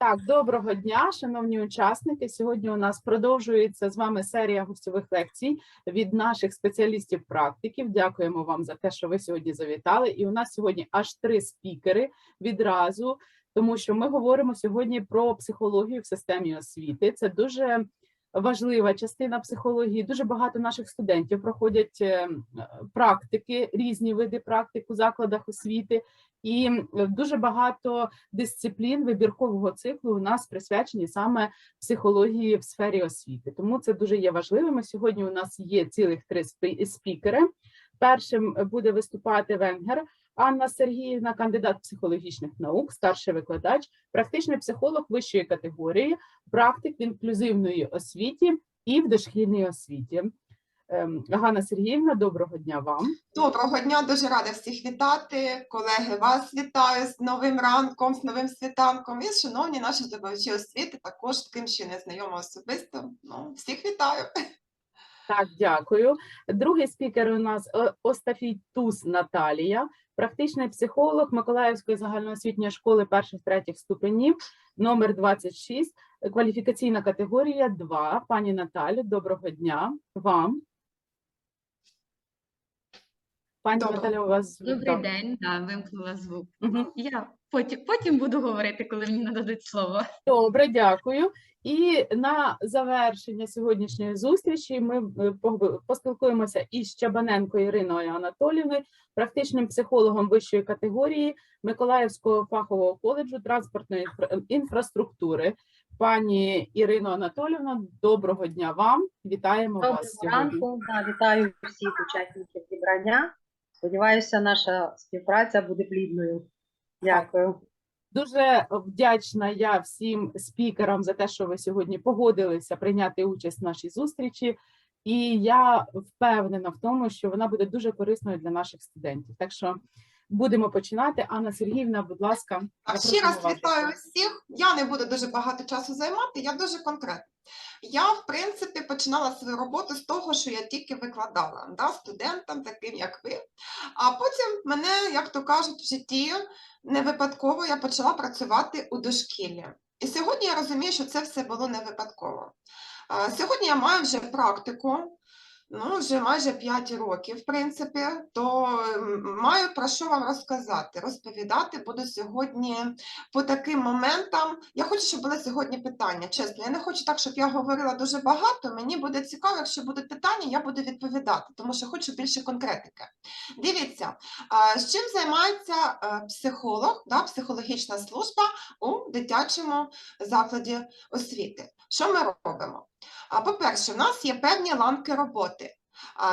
Так, доброго дня, шановні учасники. Сьогодні у нас продовжується з вами серія гостьових лекцій від наших спеціалістів-практиків. Дякуємо вам за те, що ви сьогодні завітали. І у нас сьогодні аж три спікери відразу, тому що ми говоримо сьогодні про психологію в системі освіти. Це дуже важлива частина психології. Дуже багато наших студентів проходять е, практики, різні види практик у закладах освіти. І дуже багато дисциплін вибіркового циклу у нас присвячені саме психології в сфері освіти. Тому це дуже є важливим. Сьогодні у нас є цілих три спі- спікери. Першим буде виступати Венгер Анна Сергіївна, кандидат психологічних наук, старший викладач, практичний психолог вищої категорії, практик в інклюзивної освіті і в дошкільній освіті. Ем, Ганна Сергіївна, доброго дня вам. Доброго дня, дуже рада всіх вітати. Колеги, вас вітаю з новим ранком, з новим світанком. І шановні наші здобувачі освіти, також з ким ще не знайома особисто. Ну, всіх вітаю. Так, дякую. Другий спікер у нас О- Остафійтус Наталія, практичний психолог Миколаївської загальноосвітньої школи перших третіх ступенів, номер 26, кваліфікаційна категорія 2. Пані Наталі, доброго дня вам. Пані Доброго. Наталя, у вас звук, Добрий так. день, да, вимкнула звук. Угу. Я потім, потім буду говорити, коли мені нададуть слово. Добре, дякую. І на завершення сьогоднішньої зустрічі ми е, поспілкуємося із Чабаненко Іриною Анатолівною, практичним психологом вищої категорії Миколаївського фахового коледжу транспортної інфра- інфраструктури. Пані Ірино Анатолівна, доброго дня вам. Вітаємо Доброго вас сьогодні. ранку. Да, вітаю всіх учасників зібрання. Сподіваюся, наша співпраця буде плідною. Дякую. Дуже вдячна я всім спікерам за те, що ви сьогодні погодилися прийняти участь в нашій зустрічі. І я впевнена в тому, що вона буде дуже корисною для наших студентів. Так що будемо починати. Анна Сергіївна, будь ласка, Так, ще раз вітаю всіх. Я не буду дуже багато часу займати, я дуже конкретна. Я, в принципі, починала свою роботу з того, що я тільки викладала да, студентам, таким як ви. А потім мене, як то кажуть, в житті не випадково я почала працювати у дошкіллі. І сьогодні я розумію, що це все було не випадково. Сьогодні я маю вже практику, ну, вже майже 5 років, в принципі, то маю про що вам розказати. Розповідати буду сьогодні по таким моментам. Я хочу, щоб були сьогодні питання. Чесно, я не хочу так, щоб я говорила дуже багато. Мені буде цікаво, якщо будуть питання, я буду відповідати, тому що хочу більше конкретики. Дивіться, з чим займається е, психолог, психологічна служба у дитячому закладі освіти. Що ми робимо? По-перше, у нас є певні ланки роботи.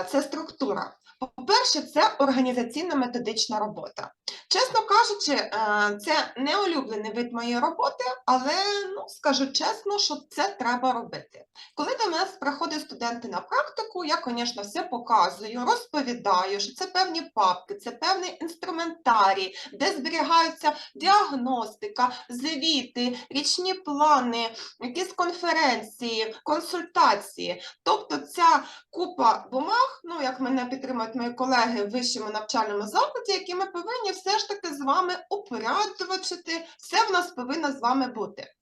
Це структура. По-перше, це організаційно-методична робота. Чесно кажучи, е, це не улюблений вид моєї роботи, але ну, скажу чесно, що це треба робити. Коли до нас приходять студенти на практику, я, звісно, все показую, розповідаю, що це певні папки, це певний інструментарій, де зберігаються діагностика, звіти, річні плани, якісь конференції, консультації. Тобто ця купа бумаг, ну як мене підтримують мої колеги в вищому навчальному закладі, які ми повинні все ж таки з вами упорядочити, все в нас повинно з вами бути.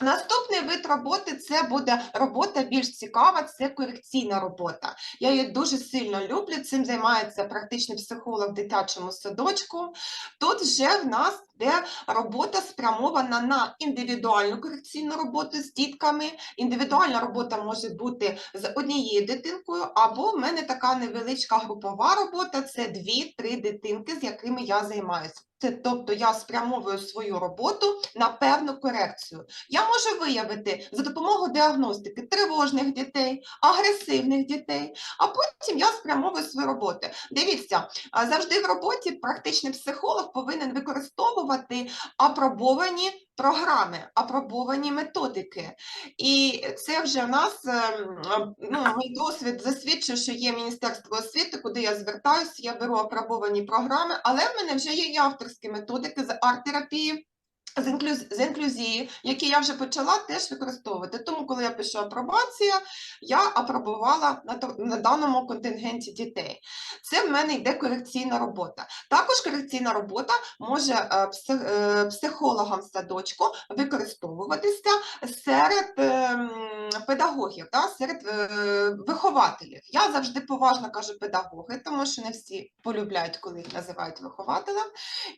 Наступний вид роботи це буде робота більш цікава, це корекційна робота. Я її дуже сильно люблю. Цим займається практичний психолог в дитячому садочку. Тут вже в нас йде робота спрямована на індивідуальну корекційну роботу з дітками. Індивідуальна робота може бути з однією дитинкою, або в мене така невеличка групова робота це дві-три дитинки, з якими я займаюся. Це тобто я спрямовую свою роботу на певну корекцію. Я можу виявити за допомогою діагностики тривожних дітей, агресивних дітей, а потім я спрямовую свою роботу. Дивіться, завжди в роботі практичний психолог повинен використовувати апробовані програми, апробовані методики. І це вже в нас ем, ну, мій досвід засвідчив, що є Міністерство освіти, куди я звертаюся, я беру апробовані програми, але в мене вже є і авторські методики з арт-терапії. З, інклюз... з інклюзії, які я вже почала теж використовувати. Тому, коли я пишу апробація, я апробувала на, на даному контингенті дітей. Це в мене йде корекційна робота. Також корекційна робота може е, псих- е, психологам в садочку використовуватися серед ем, педагогів, да, серед е, вихователів. Я завжди поважно кажу педагоги, тому що не всі полюбляють, коли їх називають вихователем.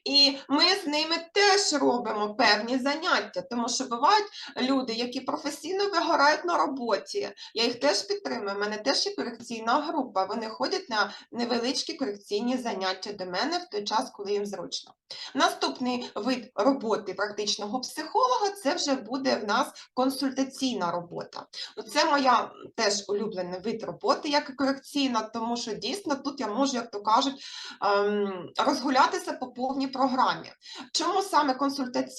І ми з ними теж робимо певні заняття, тому що бувають люди, які професійно вигорають на роботі. Я їх теж підтримую. У мене теж є корекційна група. Вони ходять на невеличкі корекційні заняття до мене в той час, коли їм зручно. Наступний вид роботи практичного психолога це вже буде в нас консультаційна робота. Це моя теж улюблений вид роботи, як і корекційна, тому що дійсно тут я можу, як то кажуть, ем, розгулятися по повній програмі. Чому саме консультаційна?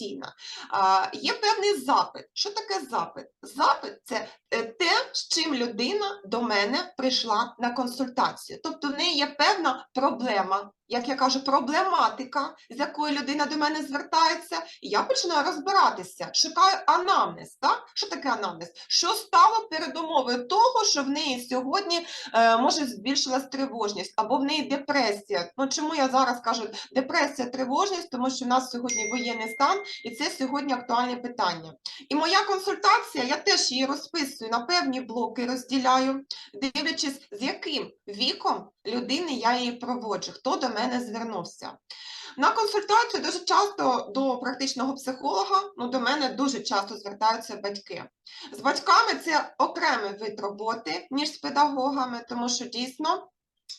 А, Є певний запит. Що таке запит? Запит це е, те, з чим людина до мене прийшла на консультацію. Тобто в неї є певна проблема, як я кажу, проблематика, з якою людина до мене звертається, і я починаю розбиратися, шукаю анамнез. Так? Що таке анамнез? Що стало передумовою того, що в неї сьогодні е, може збільшилась тривожність, або в неї депресія. Ну чому я зараз кажу депресія, тривожність, тому що в нас сьогодні воєнний стан, і це сьогодні актуальне питання. І моя консультація, я теж її розписую на певні блоки, розділяю, дивлячись, з яким віком людини я її проводжу, хто до мене звернувся. На консультацію дуже часто до практичного психолога, ну до мене дуже часто звертаються батьки. З батьками це окремий вид роботи, ніж з педагогами, тому що дійсно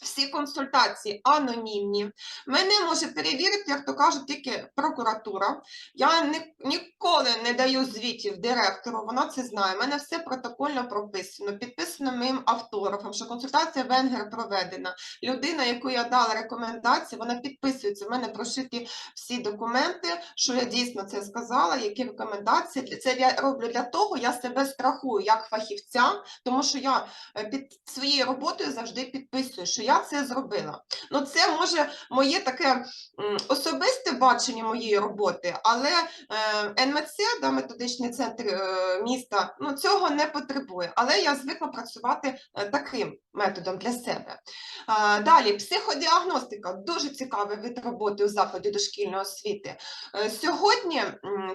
всі консультації анонімні. Мене може перевірити, як то кажуть, тільки прокуратура. Я ні, ніколи не даю звітів директору, вона це знає. У мене все протокольно прописано, підписано моїм автографом, що консультація Венгер проведена. Людина, яку я дала рекомендації, вона підписується. У мене прошиті всі документи, що я дійсно це сказала, які рекомендації. Це я роблю для того, я себе страхую як фахівця, тому що я е, під своєю роботою завжди підписую, що я це зробила. Ну, це може моє таке особисте бачення моєї роботи, але е, НМЦ, да, методичний центр е, міста, ну, цього не потребує. Але я звикла працювати е, таким методом для себе. Далі, психодіагностика дуже цікавий вид роботи у закладі дошкільної освіти. Сьогодні,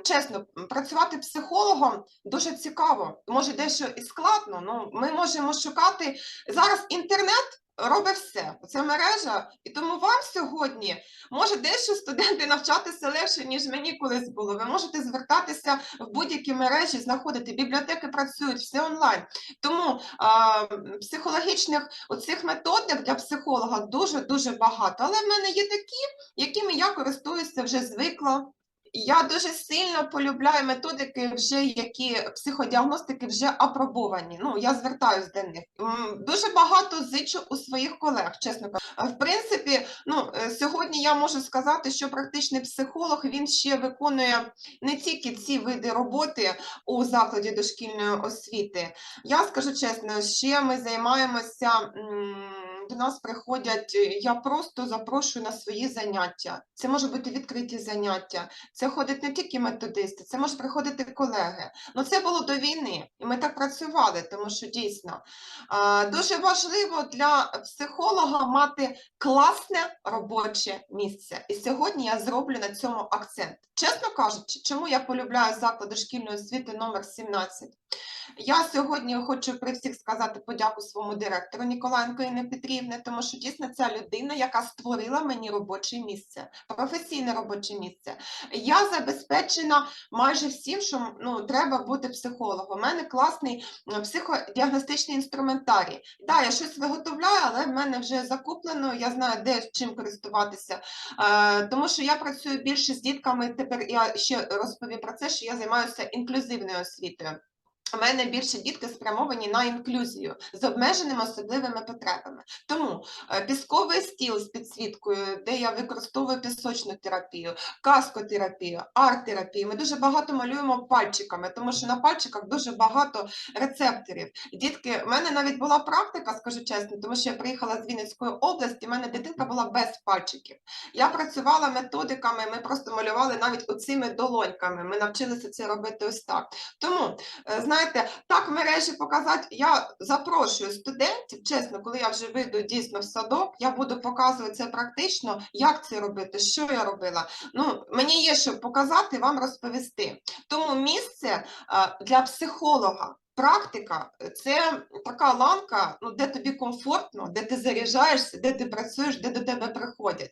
чесно, працювати психологом дуже цікаво. Може, дещо і складно, але ми можемо шукати зараз інтернет. Робить все, це мережа, і тому вам сьогодні може дещо студенти навчатися легше, ніж мені колись було. Ви можете звертатися в будь-які мережі, знаходити бібліотеки працюють, все онлайн. Тому а, психологічних оцих методик для психолога дуже дуже багато. Але в мене є такі, якими я користуюся вже звикла. Я дуже сильно полюбляю методики, вже які психодіагностики вже апробовані. Ну я звертаюсь до них. Дуже багато зичу у своїх колег, чесно кажучи. В принципі, ну е, сьогодні я можу сказати, що практичний психолог він ще виконує не тільки ці види роботи у закладі дошкільної освіти. Я скажу чесно, ще ми займаємося. м, До нас приходять, е, я просто запрошую на свої заняття. Це може бути відкриті заняття. Це ходять не тільки методисти, це можуть приходити колеги. Ну це було до війни, і ми так працювали, тому що дійсно дуже важливо для психолога мати класне робоче місце. І сьогодні я зроблю на цьому акцент. Чесно кажучи, чому я полюбляю заклади шкільної освіти номер 17? Я сьогодні хочу при всіх сказати подяку своєму директору Ніколаєнко Інни Петрівни, тому що дійсно ця людина, яка створила мені робоче місце, професійне робоче місце. Я забезпечена майже всім, що ну, треба бути психологом. У мене класний психодіагностичний інструментарій. Да, я щось виготовляю, але в мене вже закуплено, я знаю, де чим користуватися. Е, тому що я працюю більше з дітками. Тепер я ще розповім про це, що я займаюся інклюзивною освітою. У мене більше дітки спрямовані на інклюзію з обмеженими особливими потребами. Тому е, пісковий стіл з підсвіткою, де я використовую пісочну терапію, каскотерапію, арт-терапію. Ми дуже багато малюємо пальчиками, тому що на пальчиках дуже багато рецепторів. Дітки, у мене навіть була практика, скажу чесно, тому що я приїхала з Вінницької області, у мене дитинка була без пальчиків. Я працювала методиками, ми просто малювали навіть оцими долоньками. Ми навчилися це робити ось так. Тому, е, знаєте, так мережі показати, я запрошую студентів, чесно, коли я вже вийду дійсно в садок, я буду показувати це практично, як це робити, що я робила. Ну, мені є що показати, вам розповісти. Тому місце е, для психолога. Практика це така ланка, ну, де тобі комфортно, де ти заряджаєшся, де ти працюєш, де до тебе приходять.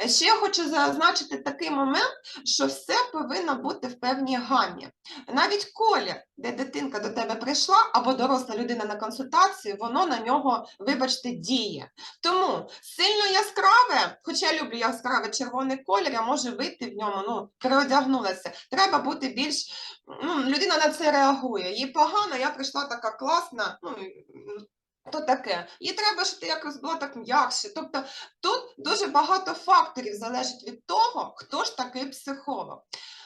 Е, Ще я хочу зазначити такий момент, що все повинно бути в певній гамі. Навіть колір, де дитинка до тебе прийшла, або доросла людина на консультацію, воно на нього, вибачте, діє. Тому сильно яскраве, хоча я люблю яскравий червоний колір, я можу вийти в ньому, ну, переодягнулася. Треба бути більш ну, людина на це реагує. Їй погано, я прийшла така класна. Ну, то таке. Їй треба, щоб ти якось була так м'якше. Тобто тут дуже багато факторів залежить від того, хто ж такий психолог.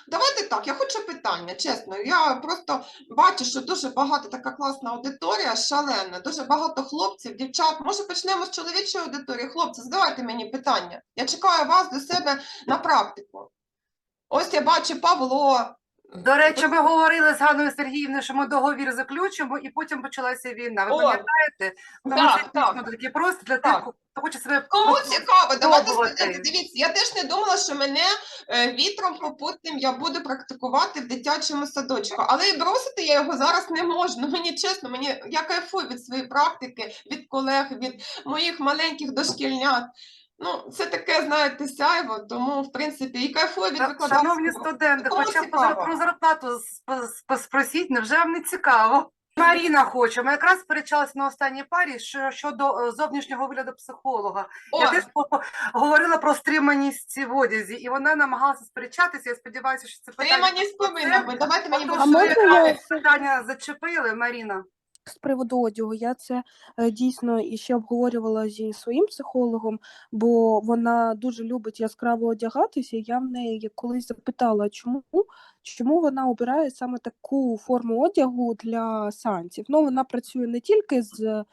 Давайте так, я хочу питання, чесно. Я просто бачу, що дуже багато така класна аудиторія, шалена, дуже багато хлопців, дівчат. Може, почнемо з чоловічої аудиторії? Хлопці, задавайте мені питання. Я чекаю вас до себе на практику. Ось я бачу Павло, До речі, ми говорили з Ганною Сергіївною, що ми договір заключимо, і потім почалася війна. Ви О, пам'ятаєте? Тому так, це так. дійсно такі просто для Так. тих, хто хоче себе Кому цікаво, давайте студенти, дивіться, я теж не думала, що мене е, вітром попутним я буду практикувати в дитячому садочку, але і бросити я його зараз не можу. Ну, мені чесно, мені я кайфую від своєї практики, від колег, від моїх маленьких дошкільнят. Ну, це таке, знаєте, сяйво, тому в принципі і кайфую від Та- Шановні студенти, хоча б цікаво? про зарплату сп- сп- спросіть, невже вам не цікаво? Маріна хоче. Ми якраз сперечалися на останній парі що, щодо е, зовнішнього вигляду психолога. О, Я теж по- по- говорила про стриманість в одязі, і вона намагалася сперечатися. Я сподіваюся, що це питання. Триманість повинна бути. Давайте мені Отож, буде можна я- питання зачепили, Маріна. З приводу одягу, я це е, дійсно і ще обговорювала зі своїм психологом, бо вона дуже любить яскраво одягатися. Я в неї колись запитала, чому, чому вона обирає саме таку форму одягу для сеансів. Ну, вона працює не тільки з е,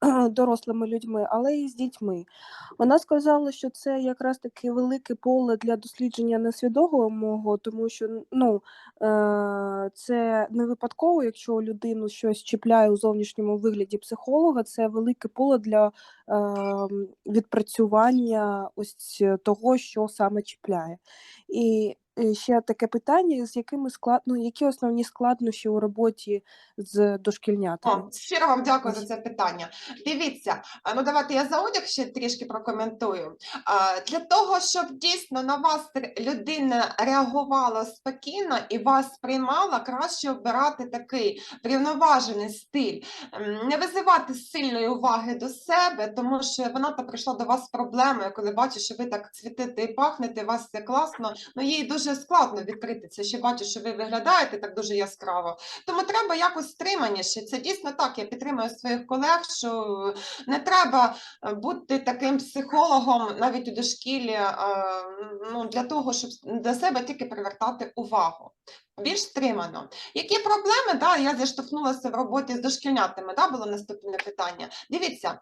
дорослими людьми, але й з дітьми. Вона сказала, що це якраз таки велике поле для дослідження несвідомого, тому що ну, е, це не випадково, якщо людину щось чіпляє у зовнішньому вигляді психолога, це велике поле для е, відпрацювання ось того, що саме чіпляє. І е, ще таке питання: з якими склад... ну, які основні складнощі у роботі з дошкільнятами? О, щиро вам дякую за це питання. Дивіться, а, ну давайте я за одяг ще трішки прокоментую. А, Для того, щоб дійсно на вас людина реагувала спокійно і вас сприймала, краще обирати такий врівноважений стиль, М, не визивати сильної уваги до себе, тому що вона прийшла до вас з проблемою, коли бачить, що ви так цвітите і пахнете, у вас все класно. Ну їй дуже складно відкритися. Ще бачу, що ви виглядаєте так дуже яскраво. Тому треба якось стриманіше. Це дійсно так. Я підтримую своїх колег, що не треба е, бути таким психологом навіть у дошкіллі, е, ну, для того, щоб до себе тільки привертати увагу. Більш стримано. Які проблеми? Да, я зіштовхнулася в роботі з дошкільнятами. Да, було наступне питання. Дивіться, е,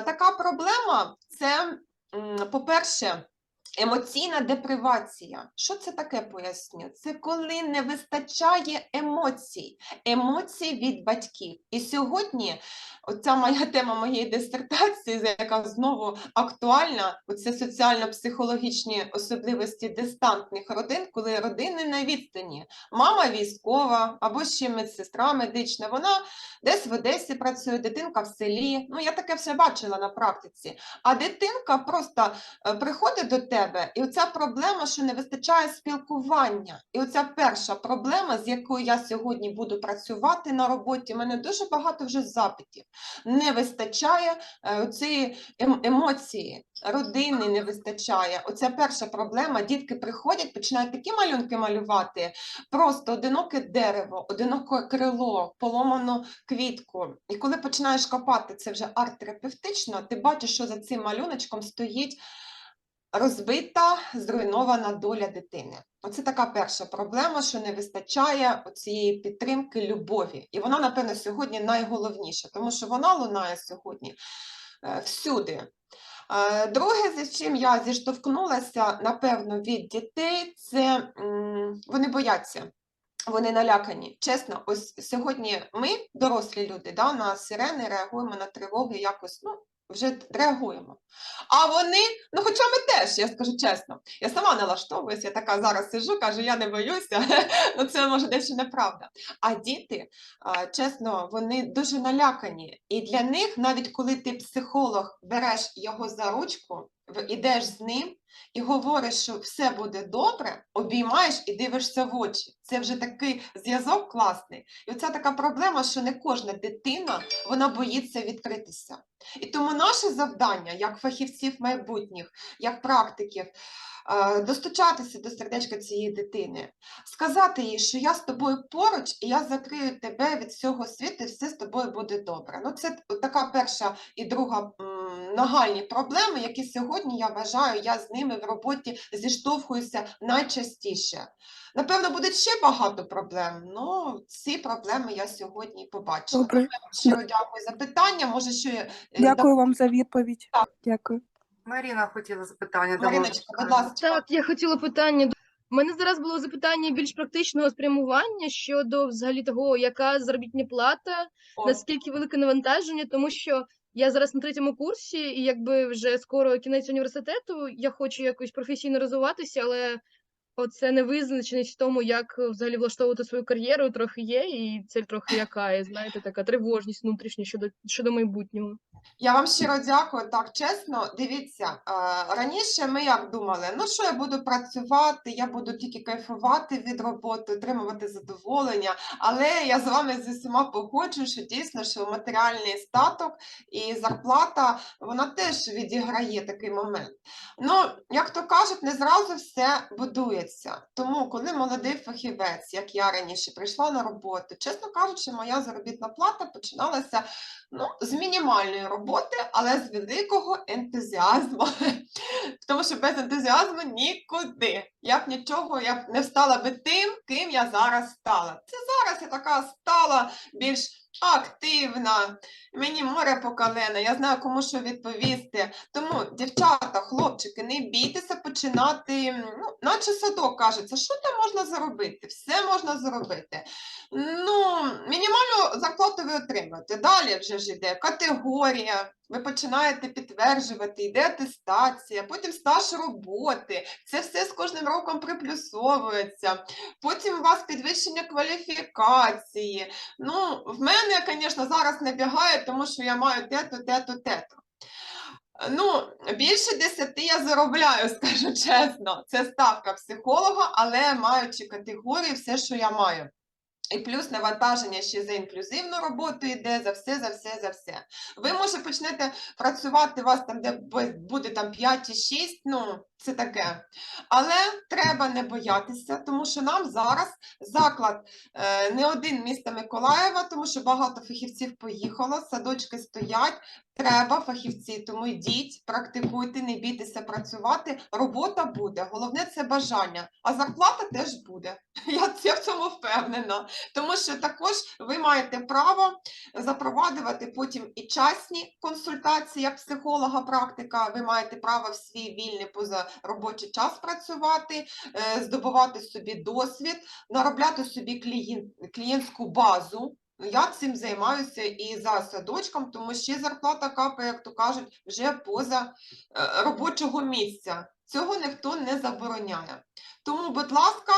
така проблема це, по-перше, Емоційна депривація. Що це таке поясню? Це коли не вистачає емоцій, емоцій від батьків. І сьогодні оця моя тема моєї дисертації, яка знову актуальна, оце соціально-психологічні особливості дистантних родин, коли родини на відстані. Мама військова або ще медсестра медична, вона десь в Одесі працює, дитинка в селі. Ну, я таке все бачила на практиці. А дитинка просто е, приходить до тебе. Себе. І оця проблема, що не вистачає спілкування. І оця перша проблема, з якою я сьогодні буду працювати на роботі, мене дуже багато вже запитів. Не вистачає е, цієї емоції, родини не вистачає. Оця перша проблема. Дітки приходять, починають такі малюнки малювати, просто одиноке дерево, одиноке крило, поломану квітку. І коли починаєш копати це вже арт-терапевтично, ти бачиш, що за цим малюночком стоїть розбита, зруйнована доля дитини. Оце така перша проблема, що не вистачає цієї підтримки, любові. І вона, напевно, сьогодні найголовніша, тому що вона лунає сьогодні е, всюди. Е, Друге, з чим я зіштовхнулася, напевно, від дітей, це вони бояться. Вони налякані. Чесно, ось сьогодні ми, дорослі люди, да, на сирени реагуємо на тривоги якось, ну, вже реагуємо. А вони, ну хоча ми теж, я скажу чесно, я сама налаштовуюся, я така зараз сижу, кажу, я не боюся, ну це може дещо неправда. А діти, чесно, вони дуже налякані. І для них, навіть коли ти психолог береш його за ручку, ідеш з ним і говориш, що все буде добре, обіймаєш і дивишся в очі. Це вже такий зв'язок класний. І оця така проблема, що не кожна дитина вона боїться відкритися. І тому наше завдання, як фахівців майбутніх, як практиків, е, достучатися до сердечка цієї дитини, сказати їй, що я з тобою поруч, і я закрию тебе від всього світу, і все з тобою буде добре. Ну, це така перша і друга нагальні проблеми, які сьогодні я вважаю, я з ними в роботі зіштовхуюся найчастіше. Напевно, буде ще багато проблем. Ну, ці проблеми я сьогодні побачила. Добре, Щиро дякую за питання. Може, що я е, дякую вам за відповідь. Дякую. Маріна хотіла запитання. Мариночка, будь ласка. Так, я хотіла питання. У мене зараз було запитання більш практичного спрямування щодо взагалі того, яка заробітня плата, О, наскільки велике навантаження, тому що я зараз на третьому курсі, і якби вже скоро кінець університету, я хочу якось професійно розвиватися, але оце невизначеність в тому, як е, взагалі влаштовувати свою кар'єру, трохи є, і це трохи лякає, знаєте, така тривожність внутрішня щодо щодо майбутнього. Я вам щиро дякую. Так, чесно, дивіться, е, раніше ми як думали, ну що я буду працювати, я буду тільки кайфувати від роботи, отримувати задоволення. Але я з вами з усіма погоджую, що дійсно, що матеріальний статок і зарплата, вона теж відіграє такий момент. Ну, як то кажуть, не зразу все будується. Тому, коли молодий фахівець, як я раніше прийшла на роботу, чесно кажучи, моя заробітна плата починалася ну, з мінімальної роботи, але з великого ентузіазму. Тому що без ентузіазму нікуди. Я б нічого я б не встала би тим, ким я зараз стала. Це зараз я така стала більш активна, мені море по колено, я знаю, кому що відповісти. Тому, дівчата, хлопчики, не бійтеся починати, ну, наче садок кажеться, що там можна заробити? Все можна зробити. Ну, мінімальну зарплату ви отримаєте. Далі вже ж йде категорія. Ви починаєте підтверджувати, йде атестація, потім стаж роботи. Це все з кожним роком приплюсовується. Потім у вас підвищення кваліфікації. Ну, в мене, звісно, зараз не бігає, тому що я маю те-то, те-то, те-то. Ну, більше десяти я заробляю, скажу чесно. Це ставка психолога, але маючи категорії, все, що я маю. І плюс навантаження ще за інклюзивну роботу йде, за все, за все, за все. Ви, може, почнете працювати, у вас там, де буде там 5 чи 6, ну, це таке. Але треба не боятися, тому що нам зараз заклад е, не один міста Миколаєва, тому що багато фахівців поїхало, садочки стоять, треба фахівці, тому йдіть, практикуйте, не бійтеся працювати, робота буде, головне це бажання, а зарплата теж буде. Я, в цьому впевнена. Тому що також ви маєте право запроваджувати потім і частні консультації як психолога, практика. Ви маєте право в свій вільний позаробочий час працювати, е, здобувати собі досвід, наробляти собі клієнтську базу. Я цим займаюся і за садочком, тому ще зарплата капає, як то кажуть, вже поза е, робочого місця. Цього ніхто не забороняє. Тому, будь ласка,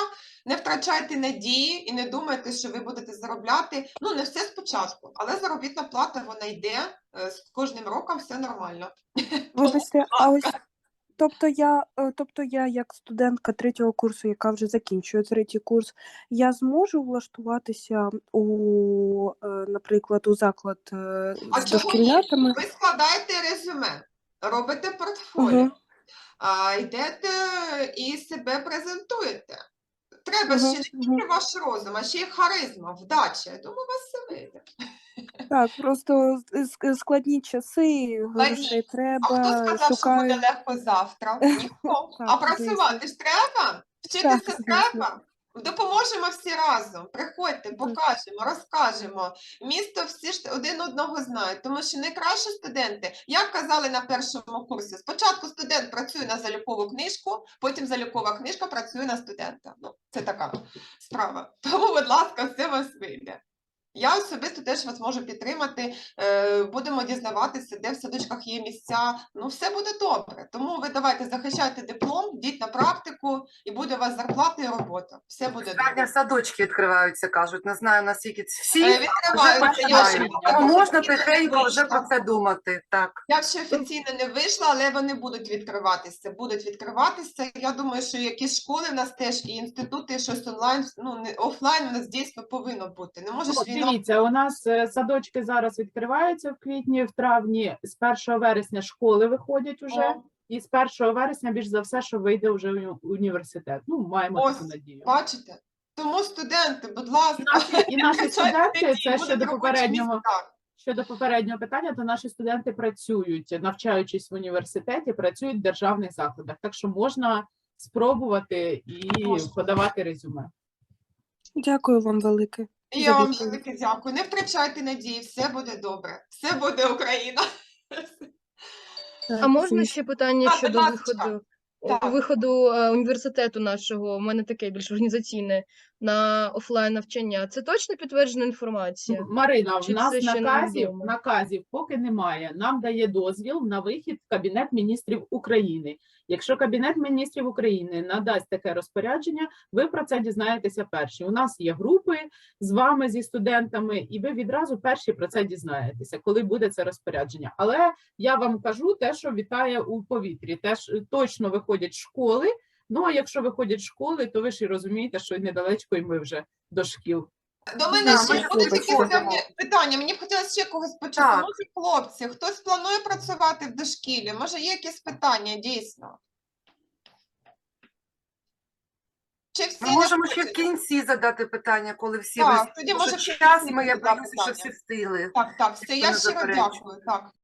не втрачайте надії і не думайте, що ви будете заробляти. Ну, не все спочатку, але заробітна плата вона йде е, з кожним роком, все нормально. Вибачте, а ось Тобто я, е, тобто я як студентка третього курсу, яка вже закінчує третій курс, я зможу влаштуватися у, е, наприклад, у заклад е, А з чого ні? дошкільнятами. Ви складаєте резюме, робите портфоліо, Мгм. а, йдете і себе презентуєте. Треба Мгм, ще не мгм. тільки ваш розум, а ще й харизма, вдача. Я думаю, у вас все вийде. Так, просто с- складні часи, грошей А хто треба, сказав, що буде легко завтра? Ніхто. Так, А працювати ж треба? Вчитися звісно. треба? Допоможемо всі разом. Приходьте, покажемо, розкажемо. Місто всі ж один одного знають, тому що найкращі студенти, як казали на першому курсі, спочатку студент працює на залікову книжку, потім залікова книжка працює на студента. Ну, це така справа. Тому, будь ласка, все у вас вийде. Я особисто теж вас можу підтримати. Е, будемо дізнаватися, де в садочках є місця. Ну, все буде добре. Тому ви давайте захищайте диплом, йдіть на практику, і буде у вас зарплата і робота. Все буде добре. садочки відкриваються, кажуть. Не знаю, наскільки ці всі. Е, Відкриваються. Я ще, я Тому ще можна тихенько вже про це думати. Так. Я ще офіційно не вийшла, але вони будуть відкриватися. Будуть відкриватися. Я думаю, що якісь школи в нас теж і інститути, щось онлайн, ну не офлайн у нас дійсно повинно бути. Не можеш війна. Дивіться, у нас е, садочки зараз відкриваються в квітні, в травні. З 1 вересня школи виходять уже, і з 1 вересня більш за все, що вийде вже уні- університет. Ну, маємо Ось, таку надію. Бачите? Тому студенти, будь ласка, І наші, і наші студенти, це щодо попереднього, щодо попереднього питання, то наші студенти працюють, навчаючись в університеті, працюють в державних закладах. Так що можна спробувати і Можна. подавати резюме. Дякую вам велике. І Я вам велике дякую. Не втрачайте надії, все буде добре. Все буде Україна. А можна ще питання щодо будь ласка. виходу? Так. Виходу е, університету нашого, у мене таке більш організаційне на офлайн навчання. Це точно підтверджена інформація? М, Марина, в нас ще наказів, невідомо? наказів поки немає. Нам дає дозвіл на вихід в Кабінет міністрів України. Якщо Кабінет міністрів України надасть таке розпорядження, ви про це дізнаєтеся перші. У нас є групи з вами, зі студентами, і ви відразу перші про це дізнаєтеся, коли буде це розпорядження. Але я вам кажу те, що вітає у повітрі. Теж точно виходять школи. Ну а якщо виходять школи, то ви ж і розумієте, що не і ми вже до шкіл. До мене Да, ще виходимо. певні питання. Мені б хотілося ще когось почути. Так. Може, хлопці, хтось планує працювати в дошкілі? Може, є якісь питання дійсно? Чи всі Ми не можемо ще в хочуть? кінці задати питання, коли всі Так, виступлять. тоді може що в час кінці ми, я боюся, що всі встигли. Так, так, все, я щиро дякую. Так.